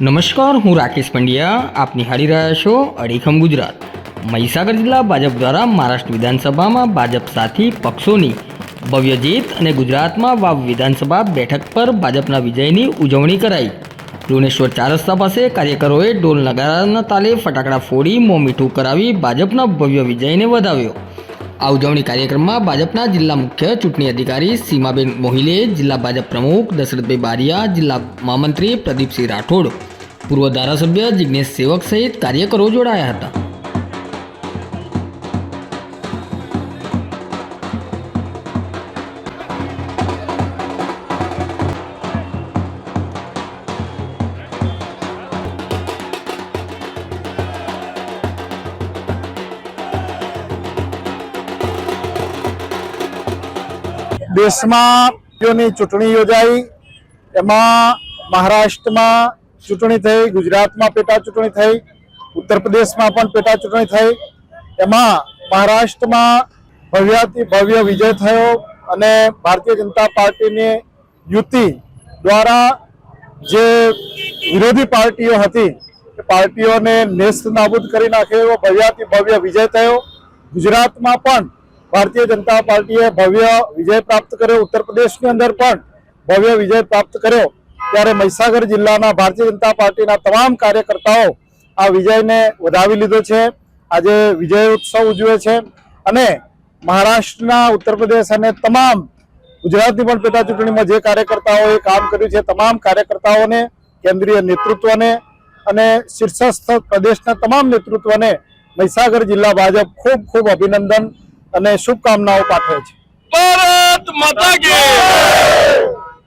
નમસ્કાર, હું રાકેશ પંડ્યા. આપ નિહાળી રહ્યા છો અડીખમ ગુજરાત. મહીસાગર જિલ્લા ભાજપ દ્વારા મહારાષ્ટ્ર વિધાનસભામાં ભાજપ સાથી પક્ષોની ભવ્ય જીત અને ગુજરાતમાં વાવ વિધાનસભા બેઠક પર ભાજપના વિજયની ઉજવણી કરાઈ. લુણેશ્વર ચાર રસ્તા પાસે કાર્યકરોએ ઢોલ નગારાના તાલે ફટાકડા ફોડી મોં મીઠું કરાવી ભાજપના ભવ્ય વિજયને વધાવ્યો. આ ઉજવણી કાર્યક્રમમાં ભાજપના જિલ્લા મુખ્ય ચૂંટણી અધિકારી સીમાબેન મોહિલે, જિલ્લા ભાજપ પ્રમુખ દશરથભાઈ બારિયા, જિલ્લા મહામંત્રી પ્રદીપસિંહ રાઠોડ, પૂર્વ ધારાસભ્ય જિજ્ઞેશ સેવક સહિત કાર્યકરો જોડાયા હતા. દેશમાં ચૂંટણી યોજાઈ, એમાં મહારાષ્ટ્રમાં ચૂંટણી થઈ, ગુજરાતમાં પેટા ચૂંટણી થઈ ઉત્તર પ્રદેશમાં પણ પેટા ચૂંટણી થઈ. એમાં મહારાષ્ટ્રમાં ભવ્યાતિ ભવ્ય વિજય થયો અને ભારતીય જનતા પાર્ટીની યુતિ દ્વારા જે વિરોધી પાર્ટીઓ હતી, એ પાર્ટીઓને નેસ્ત નાબૂદ કરી નાખ્યો એવો ભવ્યાતિ ભવ્ય વિજય થયો. ગુજરાતમાં પણ ભારતીય જનતા પાર્ટીએ ભવ્ય વિજય પ્રાપ્ત કર્યો. ઉત્તર પ્રદેશની અંદર પણ ભવ્ય વિજય પ્રાપ્ત કર્યો. ત્યારે મહીસાગર જિલ્લાના ભારતીય જનતા પાર્ટીના તમામ કાર્યકર્તાઓ આ વિજયને વધાવી લીધો છે. આજે વિજય ઉત્સવ ઉજવે છે અને મહારાષ્ટ્રના, ઉત્તર પ્રદેશ અને તમામ ગુજરાતની પણ પેટા ચૂંટણીમાં જે કાર્યકર્તાઓએ કામ કર્યું છે, તમામ કાર્યકર્તાઓને, કેન્દ્રીય નેતૃત્વને અને શીર્ષસ્થ પ્રદેશના તમામ નેતૃત્વને મહીસાગર જિલ્લા ભાજપ ખૂબ ખૂબ અભિનંદન અને શુભકામનાઓ પાઠવે છે. ભારત માતા કી